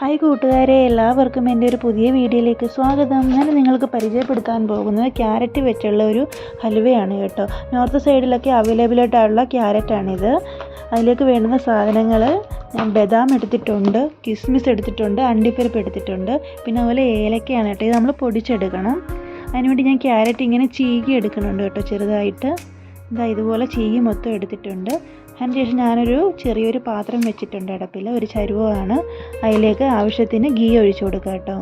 Hi കൂട്ടുകാരെ എല്ലാവർക്കും എന്റെ ഒരു പുതിയ വീഡിയോയിലേക്ക് സ്വാഗതം. ഞാൻ നിങ്ങൾക്ക് പരിചയപ്പെടുത്താൻ പോകുന്നത് ക്യാരറ്റ് വെച്ചുള്ള ഒരു ഹലുവയാണ് കേട്ടോ. നോർത്ത് സൈഡിലൊക്കെ അവൈലബിൾ ആയിട്ടുള്ള ക്യാരറ്റാണിത് അതിലേക്ക് വേണ്ടുന്ന സാധനങ്ങൾ ഞാൻ ബദാം എടുത്തിട്ടുണ്ട് കിസ്മിസ് എടുത്തിട്ടുണ്ട് അണ്ടിപ്പരിപ്പ് എടുത്തിട്ടുണ്ട് പിന്നെ അതുപോലെ ഏലക്കയാണ് കേട്ടോ. ഇത് നമ്മൾ പൊടിച്ചെടുക്കണം. അതിനുവേണ്ടി ഞാൻ ക്യാരറ്റ് ഇങ്ങനെ ചീകി എടുക്കുന്നുണ്ട് കേട്ടോ ചെറുതായിട്ട്. ഇതാ ഇതുപോലെ ചീകി മൊത്തം എടുത്തിട്ടുണ്ട്. അതിനുശേഷം ഞാനൊരു ചെറിയൊരു പാത്രം വെച്ചിട്ടുണ്ട് അടപ്പിൽ. ഒരു ചരുവമാണ്. അതിലേക്ക് ആവശ്യത്തിന് ഗീ ഒഴിച്ചു കൊടുക്കുക കേട്ടോ.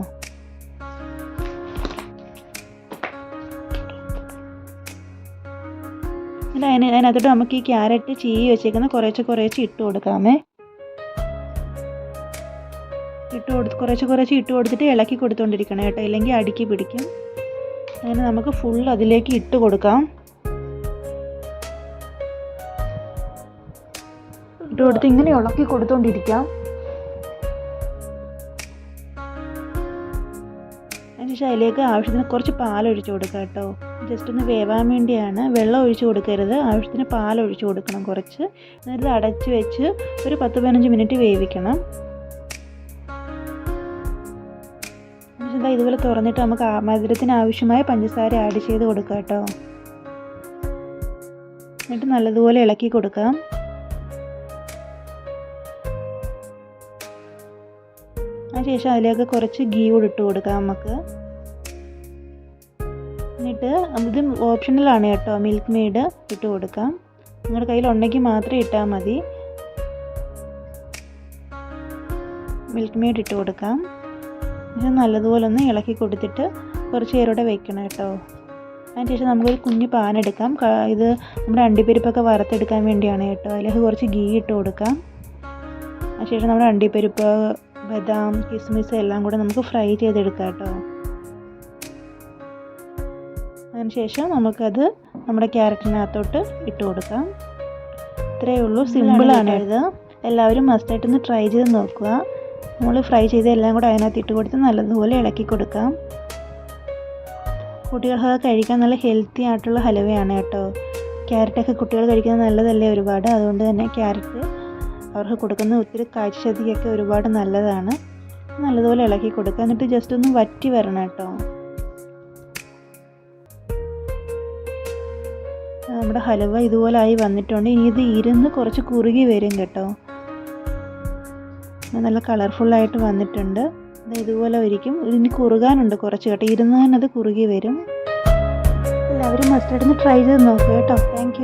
അതിന് അതിനകത്തോട്ട് നമുക്ക് ഈ ക്യാരറ്റ് ചീ വെച്ചേക്കുന്ന കുറേശ്ശെ കുറേശ്ശെ ഇട്ട് കൊടുക്കാമേ. ഇട്ട് കൊടുത്ത് കുറേശ്ശെ കുറേശ്ശെ ഇട്ട് കൊടുത്തിട്ട് ഇളക്കി കൊടുത്തുകൊണ്ടിരിക്കണം കേട്ടോ. ഇല്ലെങ്കിൽ അടുക്കി പിടിക്കും. അങ്ങനെ നമുക്ക് ഫുൾ അതിലേക്ക് ഇട്ട് കൊടുക്കാം. ഇട്ട് കൊടുത്ത് ഇങ്ങനെ ഇളക്കി കൊടുത്തോണ്ടിരിക്കാം. അതിനുശേഷം അതിലേക്ക് ആവശ്യത്തിന് കുറച്ച് പാൽ ഒഴിച്ചു കൊടുക്കുക കേട്ടോ. ജസ്റ്റ് ഒന്ന് വേവാൻ വേണ്ടിയാണ്. വെള്ളം ഒഴിച്ചു കൊടുക്കരുത്. ആവശ്യത്തിന് പാൽ ഒഴിച്ചു കൊടുക്കണം കുറച്ച്. എന്നിട്ട് അടച്ച് വെച്ച് ഒരു പത്ത് പതിനഞ്ച് മിനിറ്റ് വേവിക്കണം. എന്താ ഇതുപോലെ തുറന്നിട്ട് നമുക്ക് മധുരത്തിന് ആവശ്യമായ പഞ്ചസാര ആഡ് ചെയ്ത് കൊടുക്കാം കേട്ടോ. എന്നിട്ട് നല്ലതുപോലെ ഇളക്കി കൊടുക്കാം. അതിനുശേഷം അതിലേക്ക് കുറച്ച് ഗീ കൂടി ഇട്ട് കൊടുക്കാം നമുക്ക്. എന്നിട്ട് ഇത് ഓപ്ഷണലാണ് കേട്ടോ. മിൽക്ക് മെയ്ഡ് ഇട്ട് കൊടുക്കാം. നിങ്ങളുടെ കയ്യിൽ ഉണ്ടെങ്കിൽ മാത്രം ഇട്ടാൽ മതി. മിൽക്ക് മെയ്ഡ് ഇട്ട് കൊടുക്കാം. ഇത് നല്ലതുപോലെ ഒന്ന് ഇളക്കി കൊടുത്തിട്ട് കുറച്ച് നേരോടെ വെക്കണം കേട്ടോ. അതിനുശേഷം നമുക്കൊരു കുഞ്ഞ് പാൻ എടുക്കാം. ഇത് നമ്മുടെ അണ്ടിപ്പരിപ്പൊക്കെ വറുത്തെടുക്കാൻ വേണ്ടിയാണ് കേട്ടോ. അതിലേക്ക് കുറച്ച് ഗീ ഇട്ട് കൊടുക്കാം. അതിനുശേഷം നമ്മുടെ അണ്ടിപ്പരിപ്പ് ബദാം കിസ്മിസ് എല്ലാം കൂടെ നമുക്ക് ഫ്രൈ ചെയ്തെടുക്കാം കേട്ടോ. അതിനുശേഷം നമുക്കത് നമ്മുടെ ക്യാരറ്റിനകത്തോട്ട് ഇട്ട് കൊടുക്കാം. ഇത്രയേ ഉള്ളൂ. സിമ്പിളാണ് ഇത്. എല്ലാവരും മസ്റ്റായിട്ടൊന്ന് ട്രൈ ചെയ്ത് നോക്കുക. നമ്മൾ ഫ്രൈ ചെയ്ത് എല്ലാം കൂടെ അതിനകത്ത് ഇട്ട് കൊടുത്ത് നല്ലതുപോലെ ഇളക്കി കൊടുക്കാം. കുട്ടികൾക്കൊക്കെ കഴിക്കാൻ നല്ല ഹെൽത്തി ആയിട്ടുള്ള ഹലുവയാണ് കേട്ടോ. ക്യാരറ്റൊക്കെ കുട്ടികൾ കഴിക്കുന്നത് നല്ലതല്ലേ ഒരുപാട്? അതുകൊണ്ട് തന്നെ ക്യാരറ്റ് അവർക്ക് കൊടുക്കുന്ന ഒത്തിരി കാഴ്ചശക്തിയൊക്കെ ഒരുപാട് നല്ലതാണ്. നല്ലതുപോലെ ഇളക്കി കൊടുക്കുക. എന്നിട്ട് ജസ്റ്റ് ഒന്ന് വറ്റി വരണം കേട്ടോ. നമ്മുടെ ഹലുവ ഇതുപോലെ ആയി വന്നിട്ടുണ്ട്. ഇനി ഇത് ഇരുന്ന് കുറച്ച് കുറുകി വരും കേട്ടോ. നല്ല കളർഫുള്ളായിട്ട് വന്നിട്ടുണ്ട്. ഇതുപോലെ ഇരിക്കും ഇതിന് കുറുകാനുണ്ട് കുറച്ച് കേട്ടോ. ഇരുന്ന് തന്നെ അത് കുറുകി വരും. എല്ലാവരും മസ്റ്റായിട്ടൊന്ന് ട്രൈ ചെയ്ത് നോക്കുക കേട്ടോ. താങ്ക്